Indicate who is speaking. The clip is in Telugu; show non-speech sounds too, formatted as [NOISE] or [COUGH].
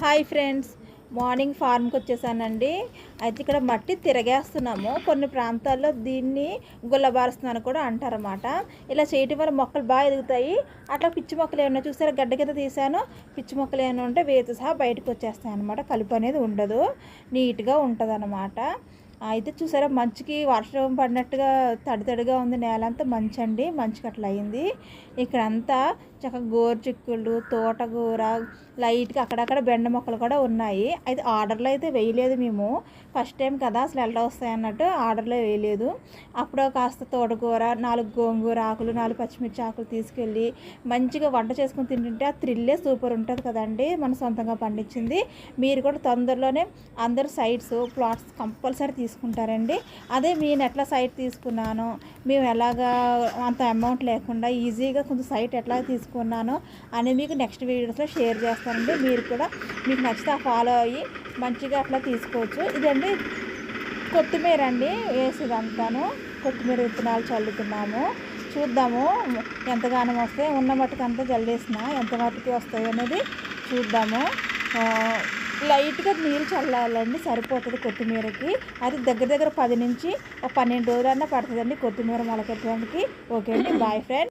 Speaker 1: హాయ్ ఫ్రెండ్స్ మార్నింగ్ ఫార్మ్కి వచ్చేసానండి. అయితే ఇక్కడ మట్టి తిరగేస్తున్నాము. కొన్ని ప్రాంతాల్లో దీన్ని గుల్లబారుస్తున్నాను కూడా అంటారన్నమాట. ఇలా చేయటం వల్ల మొక్కలు బాగా ఎదుగుతాయి. అట్లా పిచ్చి మొక్కలు ఏమన్నా చూసారా? గడ్డ కింద తీసాను పిచ్చి మొక్కలు ఏమైనా ఉంటే వేత సహా బయటకు వచ్చేస్తాయి అనమాట కలుపు అనేది ఉండదు. నీట్గా ఉంటుంది అయితే చూసారా మంచుకి వర్షం పడినట్టుగా తడి తడిగా ఉంది నేల అంతా మంచి అండి మంచుకి అట్లా అయింది. ఇక్కడంతా చక్కగా గోరు చిక్కుళ్ళు తోటకూర లైట్గా అక్కడక్కడ బెండ మొక్కలు కూడా ఉన్నాయి. అయితే ఆర్డర్లో అయితే వేయలేదు మేము. ఫస్ట్ టైం కదా అసలు ఎలా వస్తాయి అన్నట్టు ఆర్డర్లో వేయలేదు. అప్పుడు కాస్త తోటకూర నాలుగు గోంగూర ఆకులు నాలుగు పచ్చిమిర్చి ఆకులు తీసుకెళ్ళి మంచిగా వంట చేసుకుని తింటుంటే ఆ థ్రిల్లే సూపర్ ఉంటుంది కదండి మన సొంతంగా పండించింది. మీరు కూడా తొందరలోనే అందరు సైట్స్ ప్లాట్స్ కంపల్సరీ తీసుకుంటారండి. అదే నేను ఎట్లా సైట్ తీసుకున్నాను మేము ఎలాగా అంత అమౌంట్ లేకుండా ఈజీగా కొంచెం సైట్ ఎట్లా తీసుకున్నాను అని మీకు నెక్స్ట్ వీడియోస్లో షేర్ చేస్తానండి. మీరు కూడా మీకు నచ్చితే ఫాలో అయ్యి మంచిగా అట్లా తీసుకోవచ్చు. ఇదండి కొత్తిమీర అండి వేసేదంతాను. కొత్తిమీర విత్తనాలు చల్లుతున్నాము. చూద్దాము ఎంతగానం వస్తే ఉన్న మట్టుకు అంతా చల్లేసిన ఎంత మట్టుకి వస్తాయి అనేది చూద్దాము. లైట్గా నీళ్ళు చల్లాలండి సరిపోతుంది కొత్తిమీరకి. అది దగ్గర దగ్గర పది నుంచి ఒక పన్నెండు రోజులన్నా పడుతుందండి కొత్తిమీర మొలకెత్తడానికి. ఓకే అండి [CLEARS THROAT] బాయ్ ఫ్రెండ్.